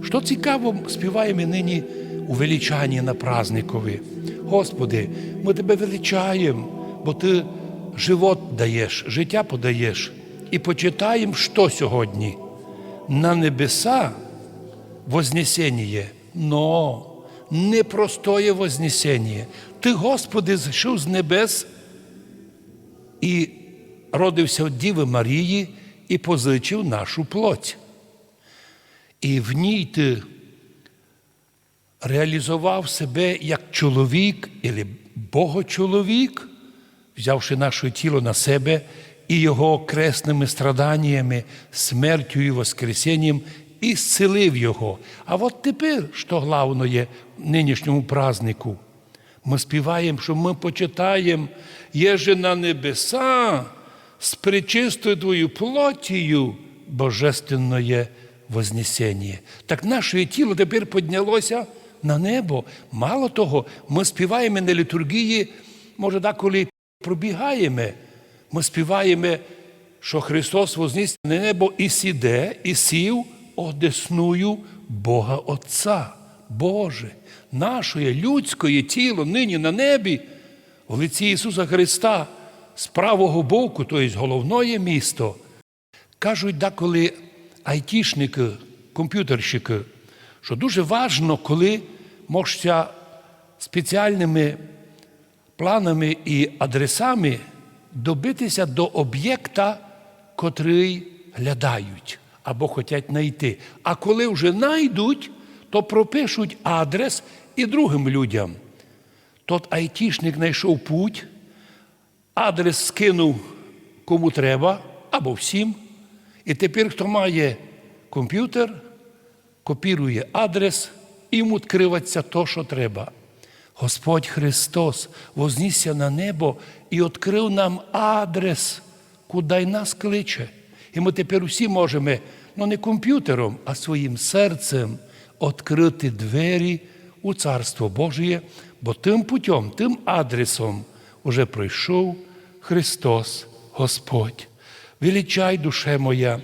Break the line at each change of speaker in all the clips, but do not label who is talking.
Що цікаво, співаємо нині у величанні на празникові. Господи, ми тебе величаємо, бо Ти живот даєш, життя подаєш. І почитаємо, що сьогодні. На небеса вознесення, но непростое вознесення. Ти, Господи, зійшов з небес і родився від Діви Марії і позичив нашу плоть. І в ній ти реалізував себе як чоловік або богочоловік, взявши наше тіло на себе і його окресними страданнями, смертю і воскресінням, і зцілив його. А от тепер, що головне в нинішньому празднику, ми співаємо, що ми почитаємо, єже на небеса з причистою твою плотію божественное вознесення. Так наше тіло тепер піднялося на небо. Мало того, ми співаємо на літургії, може, деколи пробігаємо. Ми співаємо, що Христос возніс на небо і сіде, і сів одесную Бога Отця. Боже, наше людське тіло нині на небі, в лиці Ісуса Христа, з правого боку, тобто головне місто. Кажуть деколи айтішники, комп'ютерщики, що дуже важно, коли можна спеціальними планами і адресами добитися до об'єкта, котрий глядають або хочуть знайти. А коли вже знайдуть, то пропишуть адрес і другим людям. Тот айтішник знайшов путь, адрес скинув кому треба, або всім. І тепер, хто має комп'ютер, копірує адрес, йому відкривається то, що треба. Господь Христос вознісся на небо і відкрив нам адрес, куди й нас кличе. І ми тепер усі можемо, ну не комп'ютером, а своїм серцем відкрити двері у Царство Божє, бо тим путем, тим адресом уже прийшов Христос Господь. Величай, душе моя,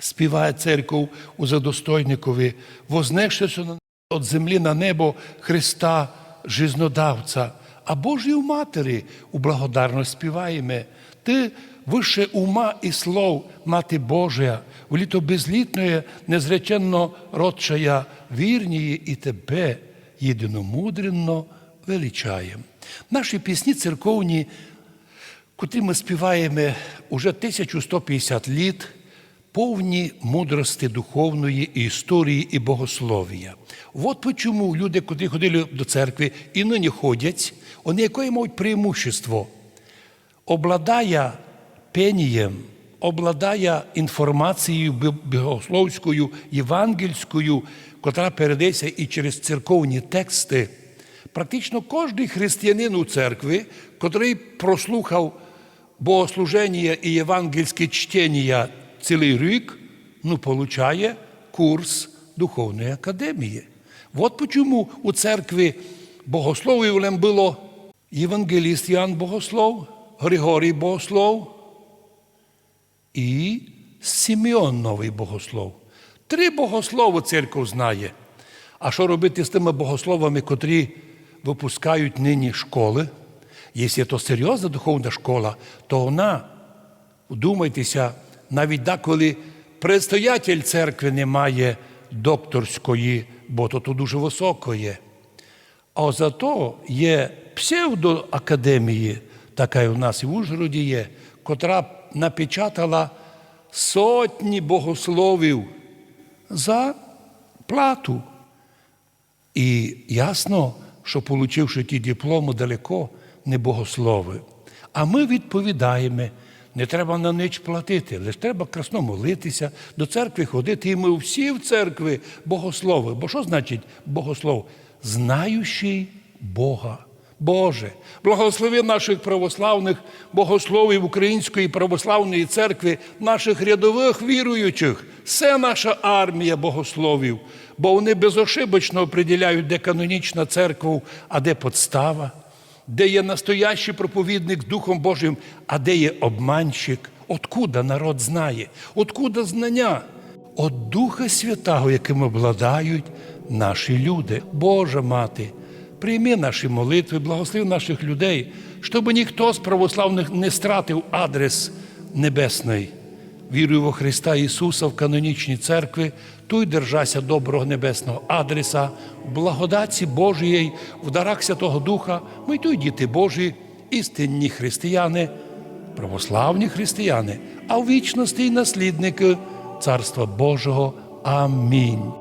співає церков у задостойникові, вознесшися від землі на небо Христа, жизнодавця, а Божій Матері у благодарність співаємо. Ти вище ума і слов, Мати Божия, в літо безлітної, незреченно родчая, вірніє і тебе єдиномудренно величаєм. Наші пісні церковні котрі ми співаємо уже 1150 літ, повні мудрості духовної історії і богослов'я. От чому люди, котрі ходили до церкви і нині ходять, вони яке мають преимущество? Обладає пенієм, обладає інформацією богословською, євангельською, котра передається і через церковні тексти. Практично кожен християнин у церкві, котрий прослухав богослуження і євангельське чтення цілий рік, ну, получає курс Духовної академії. От чому у церкві богословів було євангеліст Ян Богослов, Григорій Богослов і Симеон Новий Богослов. Три богослови церква знає. А що робити з тими богословами, котрі випускають нині школи? Якщо це серйозна духовна школа, то вона, вдумайтеся, навіть деколи предстоятель церкви не має докторської, бо то тут дуже високо є. А зато є псевдоакадемії, така у нас і в Ужгороді є, котра напечатала сотні богословів за плату. І ясно, що, получивши ті дипломи, далеко не богослови. А ми відповідаємо, не треба на ніч платити, лише треба красно молитися, до церкви ходити. І ми всі в церкві богослови. Бо що значить богослов? Знаючий Бога. Боже, благослови наших православних богословів Української православної церкви, наших рядових віруючих, все наша армія богословів, бо вони безошибочно определяють, де канонічна церква, а де подстава, де є настоящий проповідник Духом Божим, а де є обманщик. Откуда народ знає? Откуда знання? от Духа Святого, яким обладають наші люди. Божа Мати, прийми наші молитви, благослови наших людей, щоб ніхто з православних не стратив адрес небесний. Вірую во Христа Ісуса в канонічній церкві, туй держася доброго небесного адреса, в благодаті Божої, в дарах Святого Духа, ми туй діти Божі, істинні християни, православні християни, а в вічності й наслідники Царства Божого. Амінь.